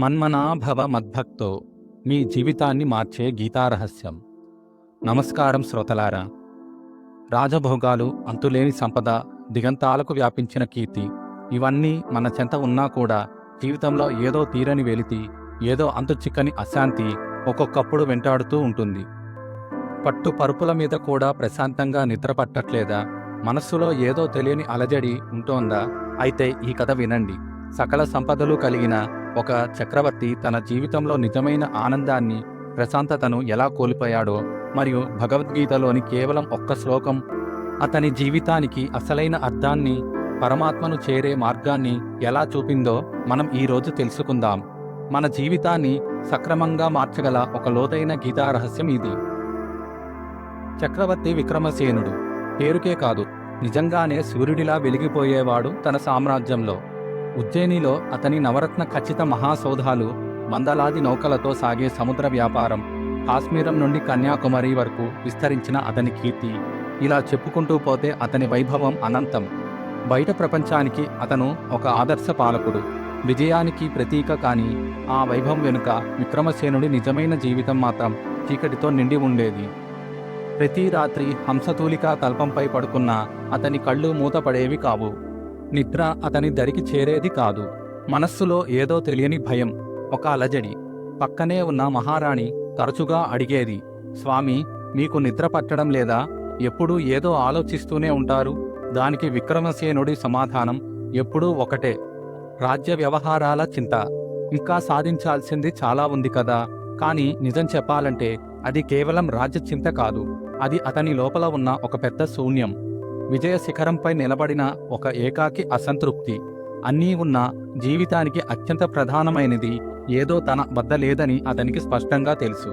మన్మనాభవ మద్భక్తో మీ జీవితాన్ని మార్చే గీతారహస్యం. నమస్కారం శ్రోతలారా. రాజభోగాలు అంతులేని సంపద దిగంతాలకు వ్యాపించిన కీర్తి ఇవన్నీ మన చెంత ఉన్నా కూడా జీవితంలో ఏదో తీరని వెలితి ఏదో అంతు చిక్కని అశాంతి ఒక్కొక్కప్పుడు వెంటాడుతూ ఉంటుంది. పట్టు పరుపుల మీద కూడా ప్రశాంతంగా నిద్రపట్టట్లేదా మనస్సులో ఏదో తెలియని అలజడి ఉంటోందా? అయితే ఈ కథ వినండి. సకల సంపదలు కలిగిన ఒక చక్రవర్తి తన జీవితంలో నిజమైన ఆనందాన్ని ప్రశాంతతను ఎలా కోల్పోయాడో మరియు భగవద్గీతలోని కేవలం ఒక్క శ్లోకం అతని జీవితానికి అసలైన అర్థాన్ని పరమాత్మను చేరే మార్గాన్ని ఎలా చూపిందో మనం ఈరోజు తెలుసుకుందాం. మన జీవితాన్ని సక్రమంగా మార్చగల ఒక లోతైన గీతా రహస్యం ఇది. చక్రవర్తి విక్రమసేనుడు పేరుకే కాదు నిజంగానే సూర్యుడిలా వెలిగిపోయేవాడు తన సామ్రాజ్యంలో. ఉజ్జయినిలో అతని నవరత్న ఖచ్చిత మహాసౌధాలు వందలాది నౌకలతో సాగే సముద్ర వ్యాపారం కాశ్మీరం నుండి కన్యాకుమారి వరకు విస్తరించిన అతని కీర్తి. ఇలా చెప్పుకుంటూ పోతే అతని వైభవం అనంతం. బయట ప్రపంచానికి అతను ఒక ఆదర్శ పాలకుడు. విజయానికి ప్రతీక కాని ఆ వైభవం వెనుక విక్రమసేనుడి నిజమైన జీవితం మాత్రం చీకటితో నిండి ఉండేది. ప్రతి రాత్రి హంసతూలికా తల్పంపై పడుకున్న అతని కళ్ళు మూతపడేవి కావు. నిద్ర అతని దరికి చేరేది కాదు. మనస్సులో ఏదో తెలియని భయం ఒక అలజడి. పక్కనే ఉన్న మహారాణి తరచుగా అడిగేది స్వామి మీకు నిద్ర పట్టడం లేదా? ఎప్పుడూ ఏదో ఆలోచిస్తూనే ఉంటారు. దానికి విక్రమసేనుడి సమాధానం ఎప్పుడూ ఒకటే. రాజ్య వ్యవహారాల చింత. ఇంకా సాధించాల్సింది చాలా ఉంది కదా. కానీ నిజం చెప్పాలంటే అది కేవలం రాజ్య చింత కాదు. అది అతని లోపల ఉన్న ఒక పెద్ద శూన్యం. విజయ శిఖరంపై నిలబడిన ఒక ఏకాకి అసంతృప్తి. అన్నీ ఉన్న జీవితానికి అత్యంత ప్రధానమైనది ఏదో తన వద్ద లేదని అతనికి స్పష్టంగా తెలుసు.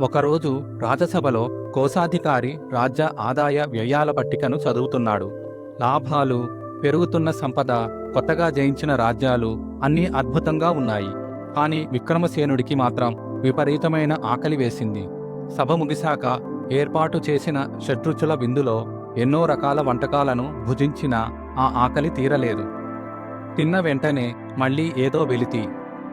ఒకరోజు రాజసభలో కోశాధికారి రాజ్య ఆదాయ వ్యయాల పట్టికను చదువుతున్నాడు. లాభాలు పెరుగుతున్న సంపద కొత్తగా జయించిన రాజ్యాలు అన్నీ అద్భుతంగా ఉన్నాయి. కానీ విక్రమసేనుడికి మాత్రం విపరీతమైన ఆకలి వేసింది. సభ ముగిశాక ఏర్పాటు చేసిన షడ్రుచుల విందులో ఎన్నో రకాల వంటకాలను భుజించినా ఆ ఆకలి తీరలేదు. తిన్న వెంటనే మళ్ళీ ఏదో వెలితి.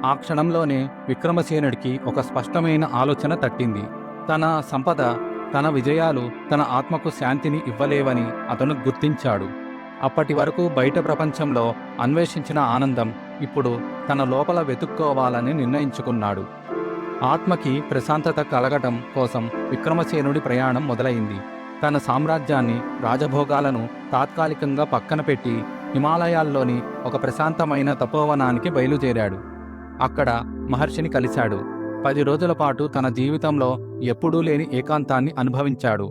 ఆ క్షణంలోనే విక్రమసేనుడికి ఒక స్పష్టమైన ఆలోచన తట్టింది. తన సంపద తన విజయాలు తన ఆత్మకు శాంతిని ఇవ్వలేవని అతను గుర్తించాడు. అప్పటి వరకు బయట ప్రపంచంలో అన్వేషించిన ఆనందం ఇప్పుడు తన లోపల వెతుక్కోవాలని నిర్ణయించుకున్నాడు. ఆత్మకి ప్రశాంతత కలగటం కోసం విక్రమసేనుడి ప్రయాణం మొదలైంది. తన సామ్రాజ్యాన్ని రాజభోగాలను తాత్కాలికంగా పక్కన పెట్టి హిమాలయాల్లోని ఒక ప్రశాంతమైన తపోవనానికి బయలుదేరాడు. అక్కడ మహర్షిని కలిశాడు. పది రోజుల పాటు తన జీవితంలో ఎప్పుడూ లేని ఏకాంతాన్ని అనుభవించాడు.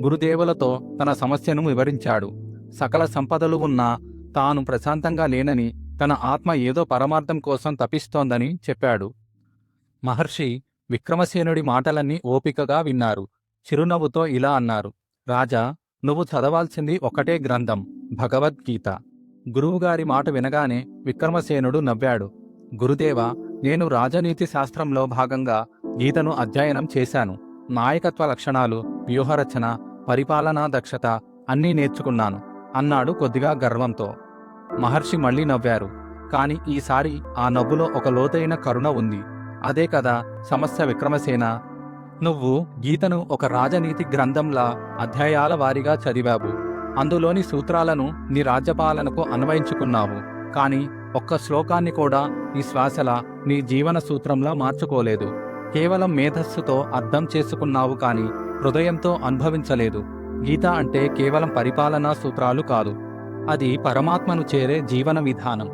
గురుదేవులతో తన సమస్యను వివరించాడు. సకల సంపదలు ఉన్నా తాను ప్రశాంతంగా లేనని తన ఆత్మ ఏదో పరమార్థం కోసం తపిస్తోందని చెప్పాడు. మహర్షి విక్రమసేనుడి మాటలన్నీ ఓపికగా విన్నారు. చిరునవ్వుతో ఇలా అన్నారు. రాజా నువ్వు చదవాల్సింది ఒకటే గ్రంథం భగవద్గీత. గురువుగారి మాట వినగానే విక్రమసేనుడు నవ్వాడు. గురుదేవ నేను రాజనీతి శాస్త్రంలో భాగంగా గీతను అధ్యయనం చేశాను. నాయకత్వ లక్షణాలు వ్యూహరచన పరిపాలనా దక్షత అన్నీ నేర్చుకున్నాను అన్నాడు కొద్దిగా గర్వంతో. మహర్షి మళ్ళీ నవ్వారు. కాని ఈసారి ఆ నవ్వులో ఒక లోతైన కరుణ ఉంది. అదే కదా సమస్య విక్రమసేన నువ్వు గీతను ఒక రాజనీతి గ్రంథంలా అధ్యాయాల వారీగా చదివావు. అందులోని సూత్రాలను నీ రాజ్యపాలనకు అన్వయించుకున్నావు. కాని ఒక్క శ్లోకాన్ని కూడా నీ శ్వాసలా నీ జీవన సూత్రంలా మార్చుకోలేదు. కేవలం మేధస్సుతో అర్థం చేసుకున్నావు కాని హృదయంతో అనుభవించలేదు. గీత అంటే కేవలం పరిపాలనా సూత్రాలు కాదు. అది పరమాత్మను చేరే జీవన విధానం.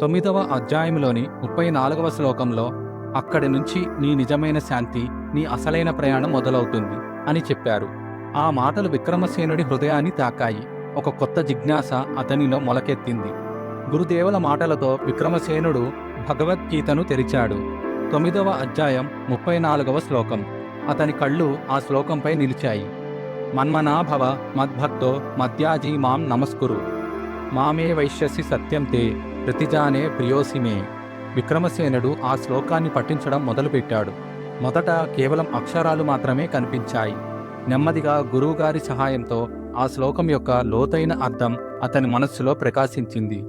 తొమ్మిదవ అధ్యాయంలోని ముప్పై నాలుగవ శ్లోకంలో అక్కడి నుంచి నీ నిజమైన శాంతి నీ అసలైన ప్రయాణం మొదలవుతుంది అని చెప్పారు. ఆ మాటలు విక్రమసేనుడి హృదయాన్ని తాకాయి. ఒక కొత్త జిజ్ఞాస అతనిలో మొలకెత్తింది. గురుదేవుల మాటలతో విక్రమసేనుడు భగవద్గీతను తెరిచాడు. తొమ్మిదవ అధ్యాయం ముప్పై నాలుగవ శ్లోకం. అతని కళ్ళు ఆ శ్లోకంపై నిలిచాయి. మన్మనాభవ మద్భక్తో మద్యాజీ మాం నమస్కురు. మామే వైశ్యసి సత్యం తే ప్రతిజానే ప్రియోసిమే విక్రమసేనుడు ఆ శ్లోకాన్ని పఠించడం మొదలుపెట్టాడు. మొదట కేవలం అక్షరాలు మాత్రమే కనిపించాయి. నెమ్మదిగా గురువుగారి సహాయంతో ఆ శ్లోకం యొక్క లోతైన అర్థం అతని మనస్సులో ప్రకాశించింది.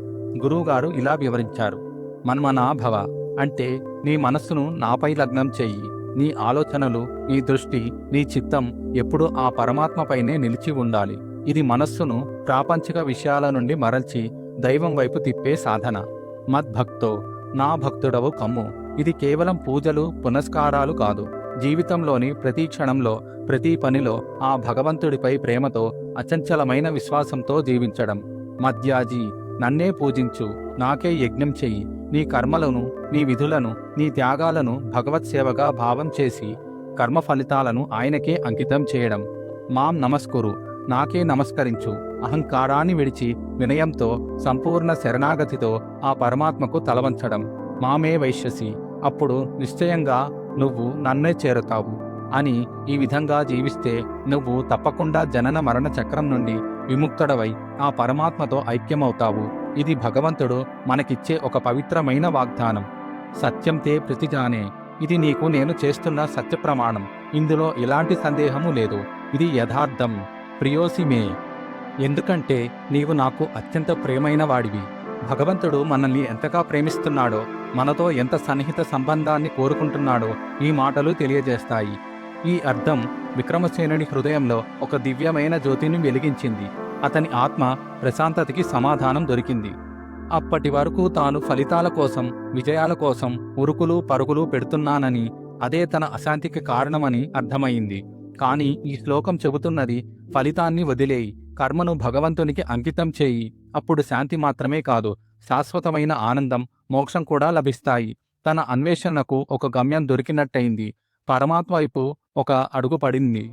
గురువుగారు ఇలా వివరించారు. మన్మనాభవ అంటే నీ మనస్సును నాపై లగ్నం చెయ్యి నీ ఆలోచనలు నీ దృష్టి నీ చిత్తం ఎప్పుడూ ఆ పరమాత్మపైనే నిలిచి ఉండాలి. ఇది మనస్సును ప్రాపంచిక విషయాల నుండి మరల్చి దైవం వైపు తిప్పే సాధన. మద్భక్తో నా భక్తుడవు కమ్ము. ఇది కేవలం పూజలు పునస్కారాలు కాదు. జీవితంలోని ప్రతి క్షణంలో ప్రతి పనిలో ఆ భగవంతుడిపై ప్రేమతో అచంచలమైన విశ్వాసంతో జీవించడం. మధ్యాజీ నన్నే పూజించు. నాకే యజ్ఞం చెయ్యి. నీ కర్మలను నీ విధులను నీ త్యాగాలను భగవత్ సేవగా భావం చేసి కర్మ ఫలితాలను ఆయనకే అంకితం చేయడం. మాం నమస్కురు. నాకే నమస్కరించు. అహంకారాన్ని విడిచి వినయంతో సంపూర్ణ శరణాగతితో ఆ పరమాత్మకు తలవంచడం. మామే వైశ్యసి అప్పుడు నిశ్చయంగా నువ్వు నన్నే చేరుతావు అని ఈ విధంగా జీవిస్తే నువ్వు తప్పకుండా జనన మరణ చక్రం నుండి విముక్తుడవై ఆ పరమాత్మతో ఐక్యమవుతావు. ఇది భగవంతుడు మనకిచ్చే ఒక పవిత్రమైన వాగ్దానం. సత్యం తే ప్రతిజానే. ఇది నీకు నేను చేస్తున్న సత్య ప్రమాణం ఇందులో ఎలాంటి సందేహము లేదు. ఇది యథార్థం. ప్రియోసిమే ఎందుకంటే నీవు నాకు అత్యంత ప్రేమైన వాడివి. భగవంతుడు మనల్ని ఎంతగా ప్రేమిస్తున్నాడో మనతో ఎంత సన్నిహిత సంబంధాన్ని కోరుకుంటున్నాడో ఈ మాటలు తెలియజేస్తాయి. ఈ అర్థం విక్రమసేనుని హృదయంలో ఒక దివ్యమైన జ్యోతిని వెలిగించింది. అతని ఆత్మ ప్రశాంతతకి సమాధానం దొరికింది. అప్పటి వరకు తాను ఫలితాల కోసం విజయాల కోసం ఉరుకులు పరుగులు పెడుతున్నానని అదే తన అశాంతికి కారణమని అర్థమైంది. కానీ ఈ శ్లోకం చెబుతున్నది ఫలితాన్ని వదిలేయి. కర్మను భగవంతునికి అంకితం చేయి. అప్పుడు శాంతి మాత్రమే కాదు శాశ్వతమైన ఆనందం మోక్షం కూడా లభిస్తాయి. తన అన్వేషణకు ఒక గమ్యం దొరికినట్టయింది. పరమాత్మ వైపు ఒక అడుగు పడింది.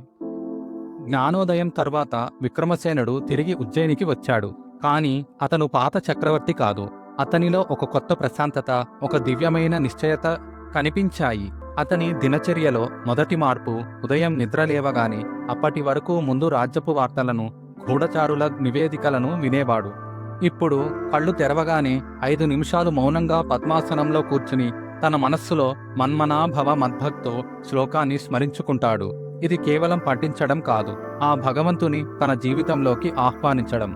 జ్ఞానోదయం తర్వాత విక్రమసేనుడు తిరిగి ఉజ్జయినికి వచ్చాడు. కాని అతను పాత చక్రవర్తి కాదు. అతనిలో ఒక కొత్త ప్రశాంతత ఒక దివ్యమైన నిశ్చయత కనిపించాయి. అతని దినచర్యలో మొదటి మార్పు ఉదయం నిద్రలేవగానే అప్పటి వరకు ముందు రాజ్యపు వార్తలను గూఢచారుల నివేదికలను వినేవాడు. ఇప్పుడు కళ్ళు తెరవగానే ఐదు నిమిషాలు మౌనంగా పద్మాసనంలో కూర్చుని తన మనస్సులో మన్మనాభవ మద్భక్తో శ్లోకాన్ని స్మరించుకుంటాడు. ఇది కేవలం పఠించడం కాదు ఆ భగవంతుని తన జీవితంలోకి ఆహ్వానించడం.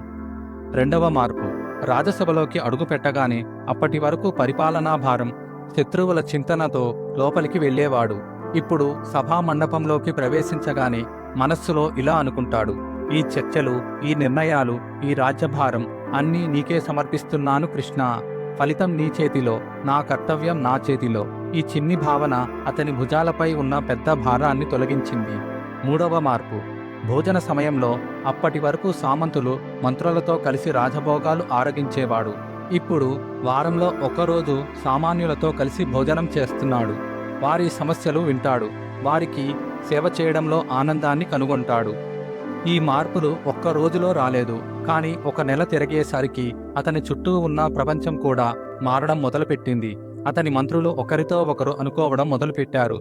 రెండవ మార్పు రాజసభలోకి అడుగుపెట్టగానే అప్పటి వరకు పరిపాలనా భారం శత్రువుల చింతనతో లోపలికి వెళ్ళేవాడు. ఇప్పుడు సభా మండపంలోకి ప్రవేశించగానే మనస్సులో ఇలా అనుకుంటాడు. ఈ చర్చలు ఈ నిర్ణయాలు ఈ రాజ్యభారం అన్నీ నీకే సమర్పిస్తున్నాను కృష్ణ. ఫలితం నీ చేతిలో నా కర్తవ్యం నా చేతిలో. ఈ చిన్ని భావన అతని భుజాలపై ఉన్న పెద్ద భారాన్ని తొలగించింది. మూడవ మార్పు. భోజన సమయంలో అప్పటి వరకు సామంతులు మంత్రులతో కలిసి రాజభోగాలు ఆరగించేవాడు. ఇప్పుడు వారంలో ఒకరోజు సామాన్యులతో కలిసి భోజనం చేస్తున్నాడు. వారి సమస్యలు వింటాడు. వారికి సేవ చేయడంలో ఆనందాన్ని కనుగొంటాడు. ఈ మార్పులు ఒక్క రోజులో రాలేదు. కానీ ఒక నెల తిరిగేసరికి అతని చుట్టూ ఉన్న ప్రపంచం కూడా మారడం మొదలుపెట్టింది. అతని మంత్రులు ఒకరితో ఒకరు అనుకోవడం మొదలుపెట్టారు.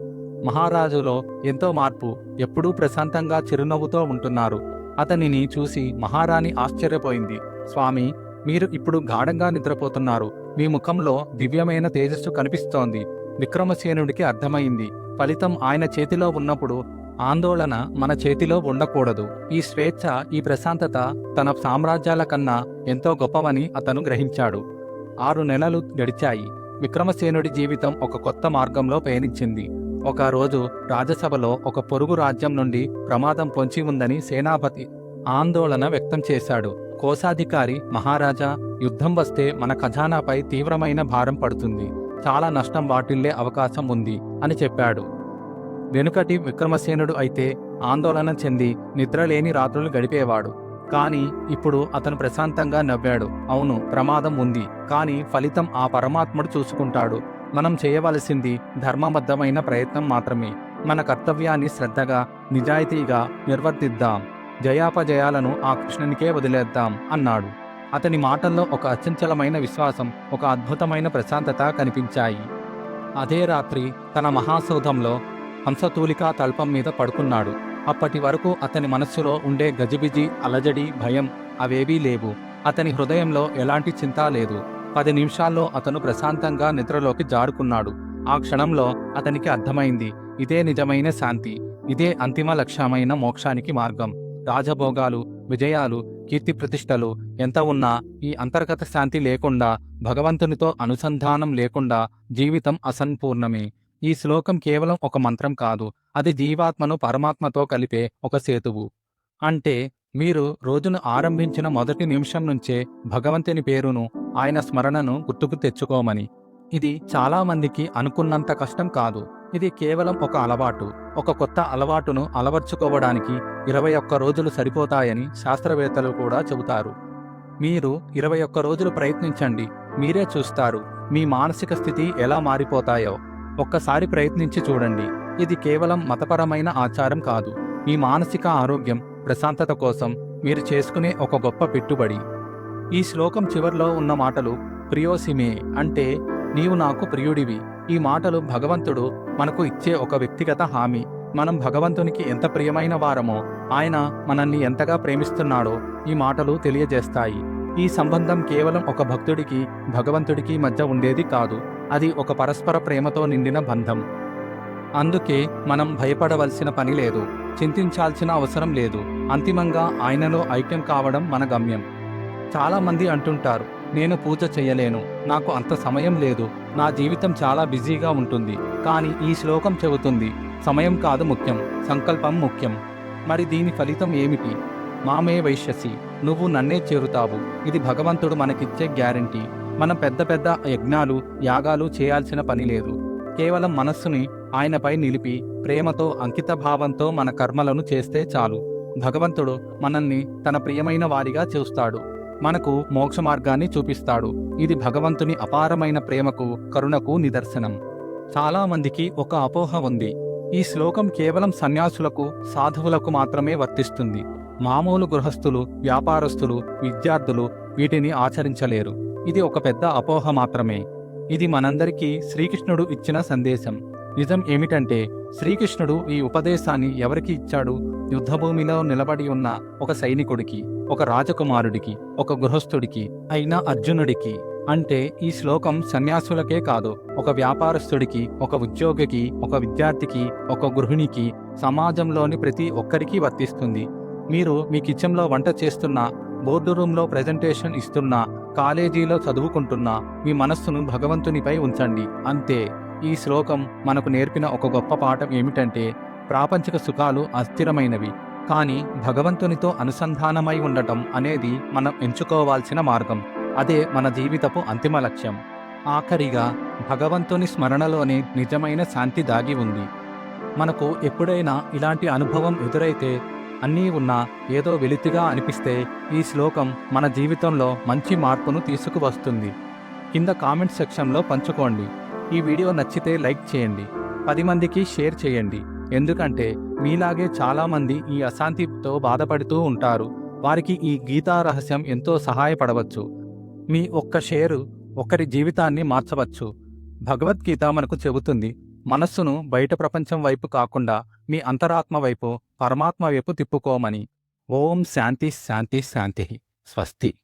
మహారాజులో ఎంతో మార్పు ఎప్పుడూ ప్రశాంతంగా చిరునవ్వుతో ఉంటున్నారు. అతనిని చూసి మహారాణి ఆశ్చర్యపోయింది. స్వామి మీరు ఇప్పుడు గాఢంగా నిద్రపోతున్నారు. మీ ముఖంలో దివ్యమైన తేజస్సు కనిపిస్తోంది. విక్రమసేనుడికి అర్థమైంది. ఫలితం ఆయన చేతిలో ఉన్నప్పుడు ఆందోళన మన చేతిలో ఉండకూడదు. ఈ స్వేచ్ఛ ఈ ప్రశాంతత తన సామ్రాజ్యాల కన్నా ఎంతో గొప్పవని అతను గ్రహించాడు. ఆరు నెలలు గడిచాయి. విక్రమసేనుడి జీవితం ఒక కొత్త మార్గంలో పయనించింది. ఒక రోజు రాజసభలో ఒక పొరుగు రాజ్యం నుండి ప్రమాదం పొంచి ఉందని సేనాపతి ఆందోళన వ్యక్తం చేశాడు. కోశాధికారి మహారాజా యుద్ధం వస్తే మన ఖజానాపై తీవ్రమైన భారం పడుతుంది. చాలా నష్టం వాటిల్లే అవకాశం ఉంది అని చెప్పాడు. వెనుకటి విక్రమసేనుడు అయితే ఆందోళన చెంది నిద్రలేని రాత్రులు గడిపేవాడు. కానీ ఇప్పుడు అతను ప్రశాంతంగా నవ్వాడు. అవును ప్రమాదం ఉంది. కానీ ఫలితం ఆ పరమాత్ముడు చూసుకుంటాడు. మనం చేయవలసింది ధర్మబద్ధమైన ప్రయత్నం మాత్రమే. మన కర్తవ్యాన్ని శ్రద్ధగా నిజాయితీగా నిర్వర్తిద్దాం. జయాపజయాలను ఆ కృష్ణునికే వదిలేద్దాం అన్నాడు. అతని మాటల్లో ఒక అచంచలమైన విశ్వాసం ఒక అద్భుతమైన ప్రశాంతత కనిపించాయి. అదే రాత్రి తన మహాసౌధంలో హంసతూలికా తల్పం మీద పడుకున్నాడు. అప్పటి వరకు అతని మనస్సులో ఉండే గజిబిజి అలజడి భయం అవేవీ లేవు. అతని హృదయంలో ఎలాంటి చింత లేదు. పది నిమిషాల్లో అతను ప్రశాంతంగా నిద్రలోకి జారుకున్నాడు. ఆ క్షణంలో అతనికి అర్థమైంది ఇదే నిజమైన శాంతి ఇదే అంతిమ లక్ష్యమైన మోక్షానికి మార్గం. రాజభోగాలు విజయాలు కీర్తి ప్రతిష్టలు ఎంత ఉన్నా ఈ అంతర్గత శాంతి లేకుండా భగవంతునితో అనుసంధానం లేకుండా జీవితం అసంపూర్ణమే. ఈ శ్లోకం కేవలం ఒక మంత్రం కాదు అది జీవాత్మను పరమాత్మతో కలిపే ఒక సేతువు. అంటే మీరు రోజును ఆరంభించిన మొదటి నిమిషం నుంచే భగవంతుని పేరును ఆయన స్మరణను గుర్తుకు తెచ్చుకోమని. ఇది చాలామందికి అనుకున్నంత కష్టం కాదు ఇది కేవలం ఒక అలవాటు ఒక కొత్త అలవాటును అలవర్చుకోవడానికి ఇరవై ఒక్క రోజులు సరిపోతాయని శాస్త్రవేత్తలు కూడా చెబుతారు. మీరు ఇరవై ఒక్క రోజులు ప్రయత్నించండి మీరే చూస్తారు మీ మానసిక స్థితి ఎలా మారిపోతాయో. ఒక్కసారి ప్రయత్నించి చూడండి. ఇది కేవలం మతపరమైన ఆచారం కాదు. మీ మానసిక ఆరోగ్యం ప్రశాంతత కోసం మీరు చేసుకునే ఒక గొప్ప పెట్టుబడి. ఈ శ్లోకం చివర్లో ఉన్న మాటలు ప్రియోసిమే అంటే నీవు నాకు ప్రియుడివి. ఈ మాటలు భగవంతుడు మనకు ఇచ్చే ఒక వ్యక్తిగత హామీ. మనం భగవంతునికి ఎంత ప్రియమైన వారమో ఆయన మనల్ని ఎంతగా ప్రేమిస్తున్నాడో ఈ మాటలు తెలియజేస్తాయి. ఈ సంబంధం కేవలం ఒక భక్తుడికి భగవంతుడికి మధ్య ఉండేది కాదు. అది ఒక పరస్పర ప్రేమతో నిండిన బంధం. అందుకే మనం భయపడవలసిన పని లేదు చింతించాల్సిన అవసరం లేదు అంతిమంగా ఆయనలో ఐక్యం కావడం మన గమ్యం. చాలామంది అంటుంటారు నేను పూజ చేయలేను నాకు అంత సమయం లేదు నా జీవితం చాలా బిజీగా ఉంటుంది కానీ ఈ శ్లోకం చెబుతుంది సమయం కాదు ముఖ్యం సంకల్పం ముఖ్యం. మరి దీని ఫలితం ఏమిటి? మామే వైశ్యసి నువ్వు నన్నే చేరుతావు ఇది భగవంతుడు మనకిచ్చే గ్యారంటీ. మనం పెద్ద పెద్ద యజ్ఞాలు యాగాలు చేయాల్సిన పని లేదు. కేవలం మనస్సుని ఆయనపై నిలిపి ప్రేమతో అంకిత భావంతో మన కర్మలను చేస్తే చాలు. భగవంతుడు మనల్ని తన ప్రియమైన వారిగా చూస్తాడు. మనకు మోక్ష మార్గాన్ని చూపిస్తాడు. ఇది భగవంతుని అపారమైన ప్రేమకు కరుణకు నిదర్శనం. చాలామందికి ఒక అపోహ ఉంది. ఈ శ్లోకం కేవలం సన్యాసులకు సాధువులకు మాత్రమే వర్తిస్తుంది. మామూలు గృహస్థులు వ్యాపారస్తులు విద్యార్థులు వీటిని ఆచరించలేరు. ఇది ఒక పెద్ద అపోహ మాత్రమే. ఇది మనందరికీ శ్రీకృష్ణుడు ఇచ్చిన సందేశం. నిజం ఏమిటంటే శ్రీకృష్ణుడు ఈ ఉపదేశాన్ని ఎవరికి ఇచ్చాడు? యుద్ధభూమిలో నిలబడి ఉన్న ఒక సైనికుడికి ఒక రాజకుమారుడికి ఒక గృహస్థుడికి అయిన అర్జునుడికి. అంటే ఈ శ్లోకం సన్యాసులకే కాదు ఒక వ్యాపారస్తుడికి ఒక ఉద్యోగికి ఒక విద్యార్థికి ఒక గృహిణికి సమాజంలోని ప్రతి ఒక్కరికి వర్తిస్తుంది. మీరు మీ కిచెన్లో వంట చేస్తున్నా బోర్డు రూమ్లో ప్రజెంటేషన్ ఇస్తున్నా కాలేజీలో చదువుకుంటున్నా మీ మనస్సును భగవంతునిపై ఉంచండి. అంతే. ఈ శ్లోకం మనకు నేర్పిన ఒక గొప్ప పాఠం ఏమిటంటే ప్రాపంచిక సుఖాలు అస్థిరమైనవి. కానీ భగవంతునితో అనుసంధానమై ఉండటం అనేది మనం ఎంచుకోవాల్సిన మార్గం. అదే మన జీవితపు అంతిమ లక్ష్యం. ఆఖరిగా భగవంతుని స్మరణలోనే నిజమైన శాంతి దాగి ఉంది. మనకు ఎప్పుడైనా ఇలాంటి అనుభవం ఎదురైతే అన్నీ ఉన్నా ఏదో వెలితిగా అనిపిస్తే ఈ శ్లోకం మన జీవితంలో మంచి మార్పును తీసుకువస్తుంది. కింద కామెంట్ సెక్షన్లో పంచుకోండి. ఈ వీడియో నచ్చితే లైక్ చేయండి. పది మందికి షేర్ చేయండి. ఎందుకంటే మీలాగే చాలామంది ఈ అశాంతితో బాధపడుతూ ఉంటారు. వారికి ఈ గీతా రహస్యం ఎంతో సహాయపడవచ్చు. మీ ఒక్క షేరు ఒకరి జీవితాన్ని మార్చవచ్చు. భగవద్గీత మనకు చెబుతుంది మనస్సును బయట ప్రపంచం వైపు కాకుండా మీ అంతరాత్మ వైపు పరమాత్మ వైపు తిప్పుకోమని. ఓం శాంతి శాంతి శాంతి. స్వస్తి.